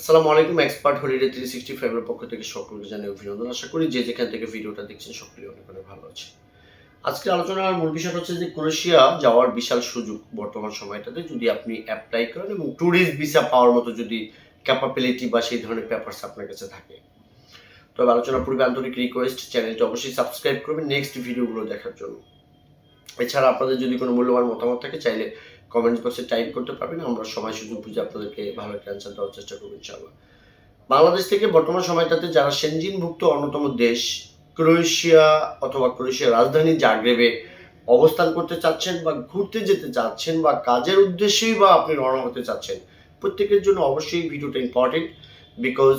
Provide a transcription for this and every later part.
আসসালামু আলাইকুম, expert holiday three sixty ফাইভের পক্ষ থেকে সকলকে জানাই অভিনন্দন। আশা করি যে যেখান থেকে ভিডিওটা দেখছেন সকলে অনেক অনেক ভালো আছে আজকে আলোচনার মূল বিষয় হচ্ছে যে ক্রোয়েশিয়া যাওয়ার বিশাল সুযোগ বর্তমান সময়টাতে যদি আপনি অ্যাপ্লাই করেন এবং ট্যুরিস্ট ভিসা পাওয়ার মতো যদি ক্যাপাবিলিটি বা সেই ধরনের পেপারস আপনার কাছে থাকে। তবে আলোচনার পূর্বে আন্তরিক রিকোয়েস্ট চ্যানেলটা অবশ্যই সাবস্ক্রাইব করবেন। নেক্সট ভিডিওগুলো দেখার জন্য। এছাড়া আপনাদের যদি কোনো মূল্যবান মতামত থাকে, চাইলে কমেন্টস বক্সে টাইপ করতে পারবেন। আমরা সময় সুযোগ বুঝে আপনাদেরকে ভালো একটা অ্যান্সার দেওয়ার চেষ্টা করব, ইনশাআল্লাহ। বাংলাদেশ থেকে বর্তমান সময়টাতে যারা সেনজিনভুক্ত অন্যতম দেশ, ক্রোয়েশিয়া অথবা ক্রোয়েশিয়ার রাজধানী জাগ্রেবে অবস্থান করতে চাচ্ছেন বা ঘুরতে যেতে চাচ্ছেন বা কাজের উদ্দেশ্যেই বা আপনি রওনা হতে চাচ্ছেন, প্রত্যেকের জন্য অবশ্যই ভিডিওটা ইম্পর্টেন্ট বিকজ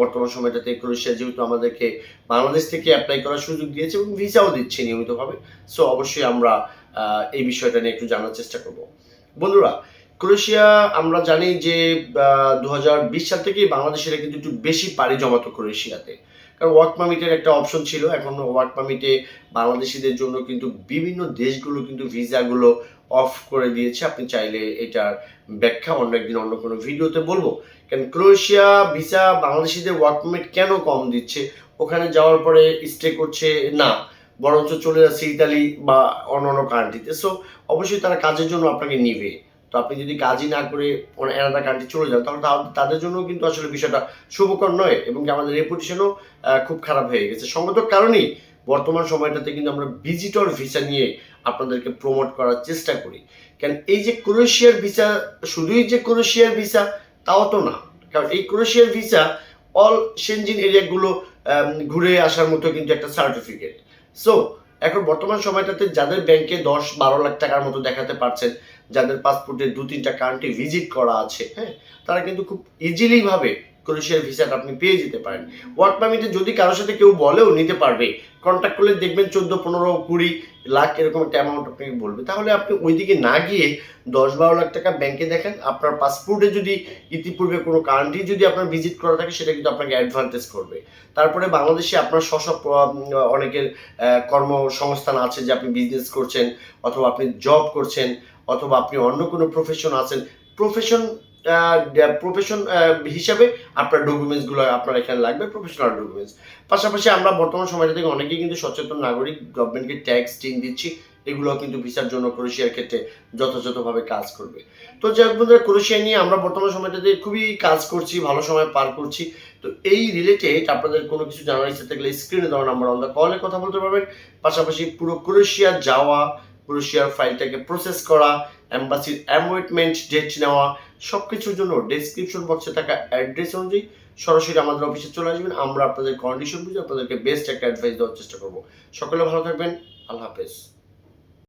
বর্তমান সময়টাতে ক্রোয়েশিয়া যেহেতু আমাদেরকে বাংলাদেশ থেকে অ্যাপ্লাই করার সুযোগ দিয়েছে এবং ভিসাও দিচ্ছে নিয়মিতভাবে সো অবশ্যই আমরা এই বিষয়টা নিয়ে একটু জানার চেষ্টা করব। বন্ধুরা, ক্রোয়েশিয়া আমরা জানি যে দু হাজার বিশ সাল থেকেই বাংলাদেশিরা কিন্তু একটু বেশি পাড়ি জমাতো ক্রোয়েশিয়াতে। কারণ ওয়ার্ক পারমিটের একটা অপশন ছিল। এখন ওয়ার্ক পারমিটে বাংলাদেশিদের জন্য কিন্তু বিভিন্ন দেশগুলো কিন্তু ভিসাগুলো অফ করে দিয়েছে। আপনি চাইলে এটার ব্যাখ্যা অন্য একদিন অন্য কোনো ভিডিওতে বলব। কারণ ক্রোয়েশিয়া ভিসা বাংলাদেশিদের ওয়ার্ক পারমিট কেন কম দিচ্ছে? ওখানে যাওয়ার পরে স্টে করছে না, বরঞ্চ চলে যাচ্ছে ইতালি বা অন্য অন্য কান্ট্রিতে সো অবশ্যই তারা কাজের জন্য আপনাকে নিবে। তো আপনি যদি কাজই না করে অ্যানাদা কান্ট্রি চলে যান, তাহলে তাদের জন্য কিন্তু আসলে বিষয়টা শুভকর নয় এবং আমাদের রেপুটেশনও খুব খারাপ হয়ে গেছে। সঙ্গত কারণেই বর্তমান সময়টাতে কিন্তু আমরা ভিজিটর ভিসা নিয়ে আপনাদেরকে প্রমোট করার চেষ্টা করি। কারণ এই যে ক্রোয়েশিয়ার ভিসা শুধুই যে ক্রোয়েশিয়ার ভিসা তাও তো না। কারণ এই ক্রোয়েশিয়ার ভিসা অল সেনজিন এরিয়াগুলো ঘুরে আসার মতো কিন্তু একটা সার্টিফিকেট সো এখন বর্তমান সময়টাতে যাদের ব্যাংকে দশ বারো লাখ টাকার মতো দেখাতে পারছেন যাদের পাসপোর্টে দু তিনটা কান্ট্রি ভিজিট করা আছে হ্যাঁ তারা কিন্তু খুব ইজিলি ভাবে ক্রোয়েশিয়ার ভিসাটা আপনি পেয়ে যেতে পারেন। ওয়ার্ক পারমিটে যদি কারোর সাথে কেউ বলেও নিতে পারবে কন্ট্যাক্ট করলে দেখবেন চোদ্দ, পনেরো, কুড়ি লাখ এরকম একটা অ্যামাউন্ট আপনাকে বলবে। তাহলে আপনি ওইদিকে না গিয়ে দশ, বারো লাখ টাকা ব্যাংকে দেখেন, আপনার পাসপোর্টে যদি ইতিপূর্বে কোনো কান্ট্রি যদি আপনার ভিজিট করা থাকে, সেটা কিন্তু আপনাকে অ্যাডভান্টেজ করবে। তারপরে বাংলাদেশে আপনার স্বসব অনেকের কর্মসংস্থান আছে যে আপনি বিজনেস করছেন, অথবা আপনি জব করছেন, অথবা আপনি অন্য কোনো প্রফেশন আছেন প্রফেশন প্রফেশন হিসাবে আপনার ডকুমেন্টসগুলো আপনার এখানে লাগবে প্রফেশনাল ডকুমেন্টস পাশাপাশি আমরা বর্তমান সময়টা থেকে অনেকেই কিন্তু সচেতন নাগরিক গভর্নমেন্টকে ট্যাক্স টিন দিচ্ছি এগুলো কিন্তু ভিসার জন্য ক্রোয়েশিয়ার ক্ষেত্রে যথাযথভাবে কাজ করবে। তো যাই বন্ধুরা, ক্রোয়েশিয়া নিয়ে আমরা বর্তমান সময়টাতে খুবই কাজ করছি, ভালো সময় পার করছি। তো এই রিলেটেড আপনাদের কোনো কিছু জানার ইচ্ছা থাকলে স্ক্রিনে দেওয়া নাম্বার আমরা কলে কথা বলতে পারবেন। পাশাপাশি পুরো ক্রোয়েশিয়া যাওয়া ক্রোয়েশিয়ার ফাইলটাকে প্রসেস করা অ্যাম্বাসির অ্যাপয়েন্টমেন্ট ডেট নেওয়া সব কিছুর জন্য ডেসক্রিপশন বক্সে থাকা অ্যাড্রেস অনুযায়ী সরাসরি আমাদের অফিসে চলে আসবেন। আমরা আপনাদের কন্ডিশন বুঝে আপনাদেরকে বেস্ট একটা অ্যাডভাইস দেওয়ার চেষ্টা করব। সকলে ভালো থাকবেন। আল্লাহ হাফেজ।